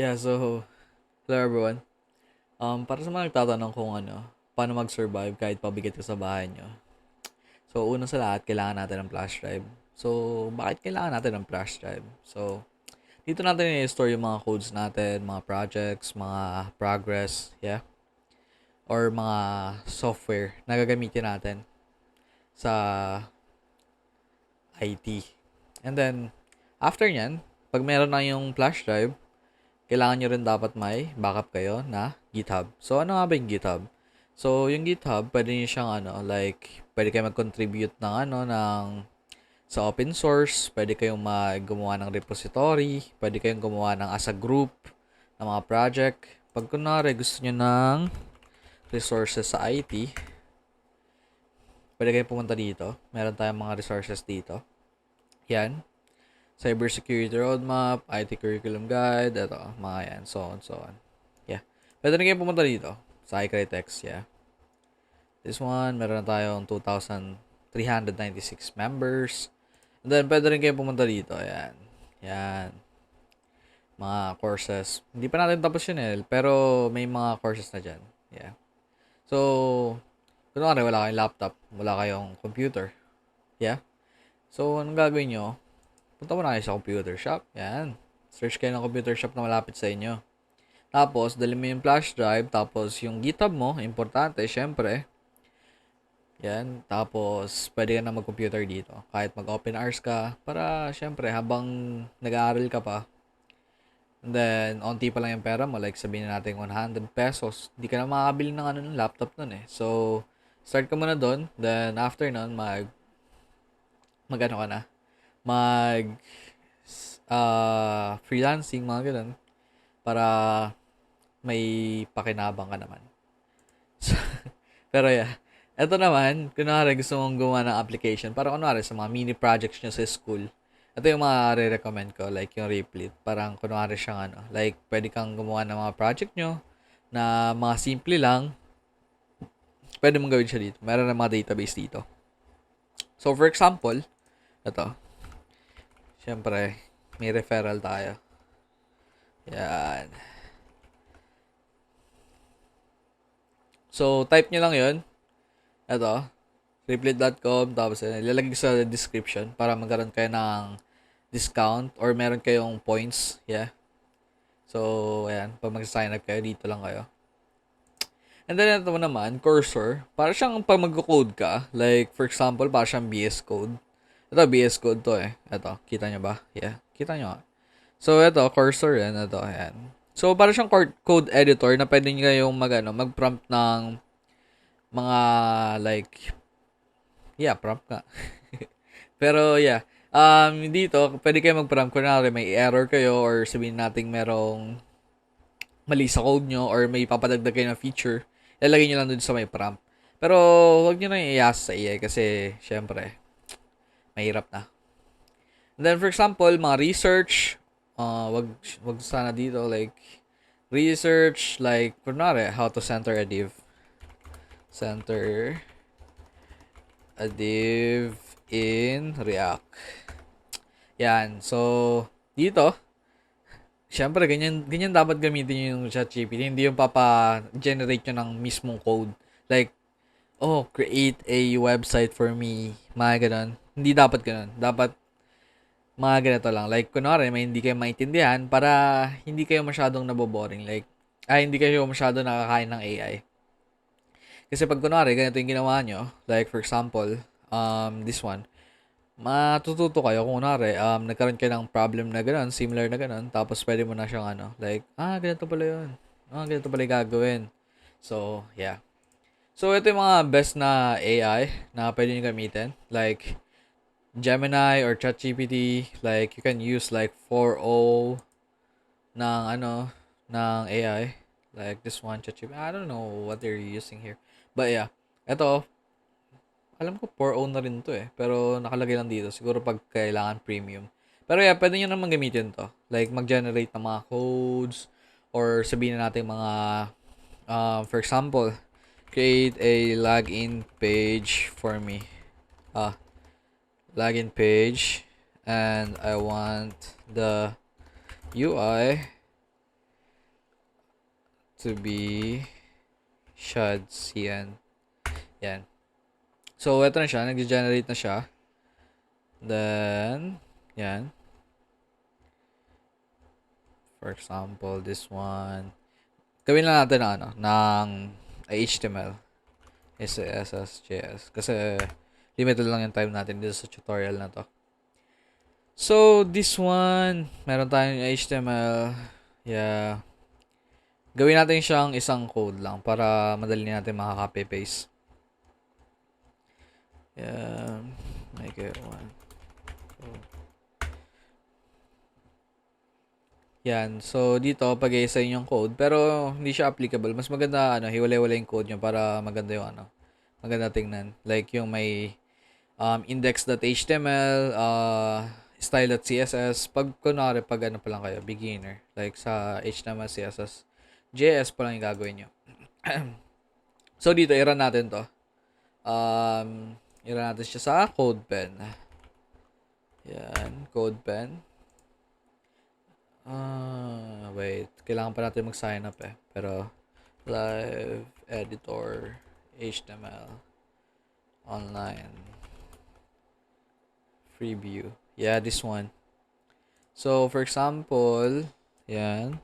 Yeah, so, hello everyone. Um, para sa mga nagtatanong kung ano, paano mag-survive kahit pabigat ka sa bahay nyo. So, una sa lahat, kailangan natin ng flash drive. So, bakit kailangan natin ng flash drive? So, dito natin i-store yung mga codes natin, mga projects, mga progress, yeah? Or mga software na gagamitin natin sa IT. And then, after nyan, pag meron na yung flash drive, kailangan nyo rin dapat may backup kayo na GitHub. So, ano nga ba yung GitHub? So, yung GitHub, pwede nyo siyang ano, like, pwede kayo mag-contribute ng ano, ng sa open source, pwede kayong gumawa ng repository, pwede kayong gumawa ng as a group ng mga project. Pag kunwari gusto nyo ng resources sa IT, pwede kayong pumunta dito. Meron tayong mga resources dito. Yan. Cybersecurity Roadmap, IT Curriculum Guide, ito, mga yan, so on, so on. Yeah. Pwede rin kayong pumunta dito sa iCritex, yeah. This one, meron na tayong 2,396 members. And then, pwede rin kayong pumunta dito. Ayan. Yan. Mga courses. Hindi pa natin tapos yun eh. Pero, may mga courses na dyan. Yeah. So, kunwari, wala kayong laptop. Wala kayong computer. Yeah. So, anong gagawin nyo? Punta mo na kayo sa computer shop. Yan. Search kayo ng computer shop na malapit sa inyo. Tapos, dali mo yung flash drive. Tapos, yung GitHub mo, importante, syempre. Yan. Tapos, pwede ka na mag-computer dito. Kahit mag-open hours ka. Para, syempre, habang nag-aaral ka pa. And then, onti pa lang yung pera mo. Like, sabihin na natin 100 pesos. Hindi ka na makakabili ng ano laptop nun eh. So, start ka muna doon. Then, after nun, mag... Mag ano ka na? Mag... Uh, freelancing, mga ganun. Para may pakinabang ka naman. So, pero yeah. Ito naman, kunwari gusto mong gumawa ng application, para kunwari sa mga mini projects nyo sa school, ito yung mga re-recommend ko, like yung Replit. Parang kunwari siyang ano, like pwede kang gumawa ng mga project nyo na mga simple lang. Pwede mong gawin siya dito. Meron na mga database dito. So, for example, ito. Siyempre, may referral tayo. Yan. So, type nyo lang yon ito, replit.com, tapos ilalagay sa description para magkaroon kayo ng discount or meron kayong points, yeah. So, ayan, pag mag-sign up kayo, dito lang kayo. And then, ito naman, cursor, para siyang pag mag-code ka, like, for example, para siyang BS Code. Ito, BS Code to eh. Ito, kita nyo ba? Yeah, kita nyo. So, ito, cursor yan, ito, ayan. So, para siyang code editor na pwede nyo kayong mag, ano, mag-prompt ng mga like yeah, prompt ka. Pero yeah, um dito pwede kayo mag-prompt kunwari may error kayo or sabihin nating merong mali sa code nyo or may papadagdag kayo na feature, ilalagay nyo lang dun sa may prompt. Pero wag nyo na iasa sa AI kasi syempre mahirap na. And then for example, mga research, uh, wag wag sana dito like research like kunwari how to center a div center a div in React. Yan. So, dito, syempre, ganyan, ganyan dapat gamitin yung ChatGPT. Hindi yung papa-generate nyo ng mismong code. Like, oh, create a website for me. Mga ganun. Hindi dapat ganun. Dapat, mga ganito lang. Like, kunwari, may hindi kayo maintindihan para hindi kayo masyadong naboboring. Like, ay, hindi kayo masyadong nakakain ng AI. Kasi pag kunwari, ganito yung ginawa nyo, like for example, um, this one, matututo kayo kung kunwari, um, nagkaroon kayo ng problem na gano'n, similar na gano'n, tapos pwede mo na siyang ano, like, ah, ganito pala yun. Ah, ganito pala yung gagawin. So, yeah. So, ito yung mga best na AI na pwede nyo gamitin. Like, Gemini or ChatGPT, like, you can use like 4.0 ng ano, ng AI. Like this one, ChatGPT. I don't know what they're using here. But yeah, eto, alam ko 4.0 na rin to eh. Pero nakalagay lang dito. Siguro pag kailangan premium. Pero yeah, pwede nyo naman gamitin to. Like mag-generate ng mga codes or sabihin na natin mga, uh, for example, create a login page for me. Ah, login page and I want the UI to be shods. Yan. Yan. So, ito na siya. Nag-generate na siya. Then, yan. For example, this one. Gawin lang natin ano, ng HTML. CSS, JS. Kasi, limited lang yung time natin dito sa tutorial na to. So, this one, meron tayong HTML. Yeah. Gawin natin siyang isang code lang para madali natin makaka-copy-paste. Yeah. Make it one. Yan. So, dito, pag isa yung code. Pero, hindi siya applicable. Mas maganda, ano, hiwalay-walay yung code nyo para maganda yung, ano, maganda tingnan. Like, yung may um, index.html, uh, style.css. Pag, kunwari, pag ano pa lang kayo, beginner. Like, sa HTML, CSS, JS pa lang yung gagawin nyo. so, dito, i-run natin to. Um, i-run natin siya sa CodePen. Yan, CodePen. Ah, wait. Kailangan pa natin mag-sign up eh. Pero, live editor, HTML, online, free view. Yeah, this one. So, for example, yan.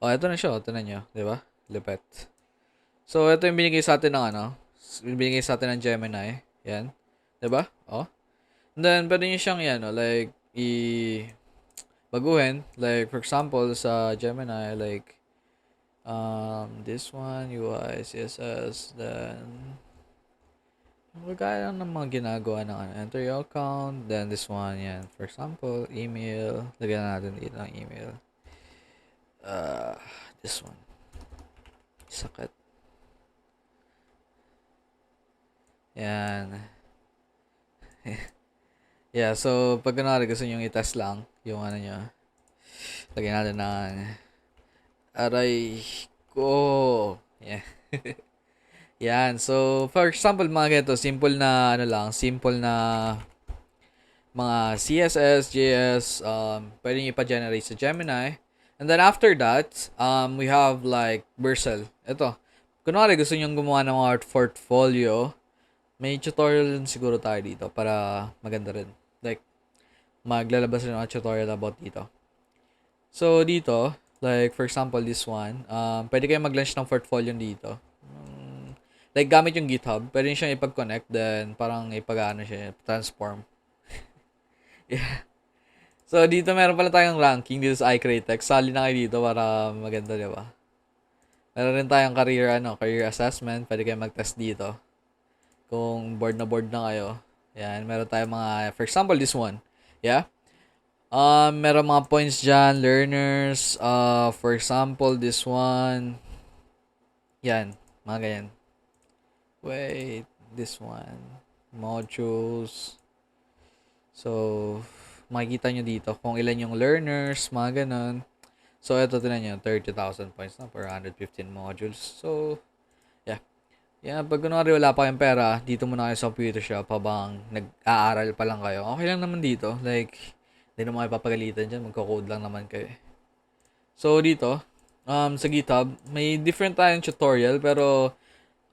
Oh, ito na siya. Ito na nyo. Di ba? Lipet. So, ito yung binigay sa atin ng ano. Binigay sa atin ng Gemini. Yan. Di ba? Oh. And then, pwede nyo siyang yan, oh, like, i- baguhin. Like, for example, sa Gemini, like, um, this one, UI, CSS, then, lang ng mga ginagawa ng ano, enter your account, then this one, yan. For example, email, lagyan natin dito email. Uh, this one. Sakit. Yan. yeah, so, pag kunwari gusto nyo i-test lang, yung ano nyo, lagyan natin ng aray ko. Yeah. Yan. So, for example, mga ganito, simple na, ano lang, simple na mga CSS, JS, um, pwede nyo ipa-generate sa Gemini. And then after that, um, we have like Vercel. Ito. Kunwari gusto nyo gumawa ng mga portfolio, may tutorial din siguro tayo dito para maganda rin. Like, maglalabas rin mga tutorial about dito. So, dito, like, for example, this one, um, pwede kayo mag-launch ng portfolio dito. Like, gamit yung GitHub, pwede siyang ipag-connect, then, parang ipag-ano siya, transform. yeah. So, dito meron pala tayong ranking dito sa iCreatex. Sali na kayo dito para maganda, di ba? Meron rin tayong career, ano, career assessment. Pwede kayo mag-test dito. Kung board na board na kayo. Yan, meron tayong mga, for example, this one. Yeah? Um, meron mga points dyan, learners. Uh, for example, this one. Yan, mga ganyan. Wait, this one. Modules. So, makikita nyo dito kung ilan yung learners, mga ganun. So, ito tinan nyo, 30,000 points na per 115 modules. So, yeah. Yeah, pag kunwari wala pa kayong pera, dito muna kayo sa computer shop habang nag-aaral pa lang kayo. Okay lang naman dito. Like, hindi naman kayo papagalitan dyan. Magko-code lang naman kayo. So, dito, um, sa GitHub, may different tayong tutorial, pero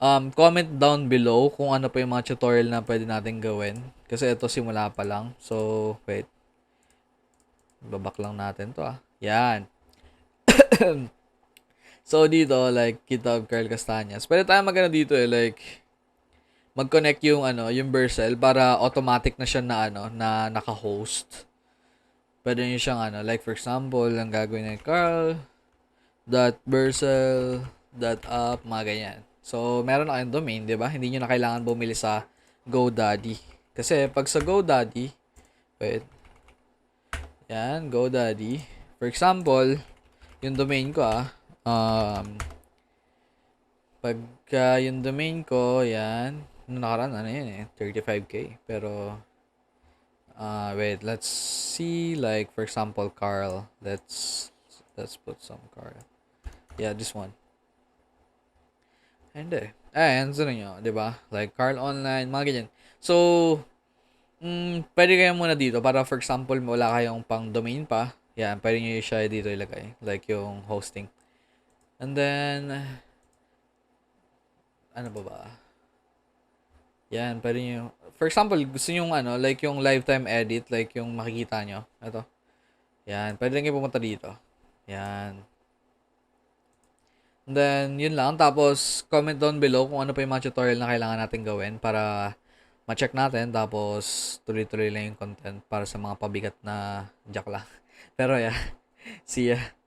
um, comment down below kung ano pa yung mga tutorial na pwede natin gawin. Kasi ito simula pa lang. So, wait. Babak lang natin to ah. Yan. so, dito, like, GitHub Carl Castañas. Pwede tayo magano dito eh, like, mag-connect yung, ano, yung Vercel para automatic na siya na, ano, na naka-host. Pwede nyo siyang, ano, like, for example, ang gagawin ni Carl, dot Vercel, dot up, mga ganyan. So, meron na kayong domain, di ba? Hindi nyo na kailangan bumili sa GoDaddy. Kasi, pag sa GoDaddy, wait, yan, GoDaddy. For example, yung domain ko ah, um, pagka yung domain ko, yan, nung nakaraan, ano yun eh, 35k. Pero, uh, wait, let's see, like, for example, Carl. Let's, let's put some Carl. Yeah, this one. Hindi. Eh, sino nyo, di ba? Like, Carl Online, mga ganyan. So, mm, pwede kayo muna dito para for example, wala kayong pang domain pa. Yan, pwede nyo siya dito ilagay. Like yung hosting. And then, ano ba ba? Yan, pwede nyo. For example, gusto nyo ano, like yung lifetime edit, like yung makikita nyo. Ito. Yan, pwede rin kayo pumunta dito. Yan. Then, yun lang. Tapos, comment down below kung ano pa yung mga tutorial na kailangan natin gawin para ma-check natin. Tapos, tuloy-tuloy lang yung content para sa mga pabigat na jack lang. Pero, yeah. See ya.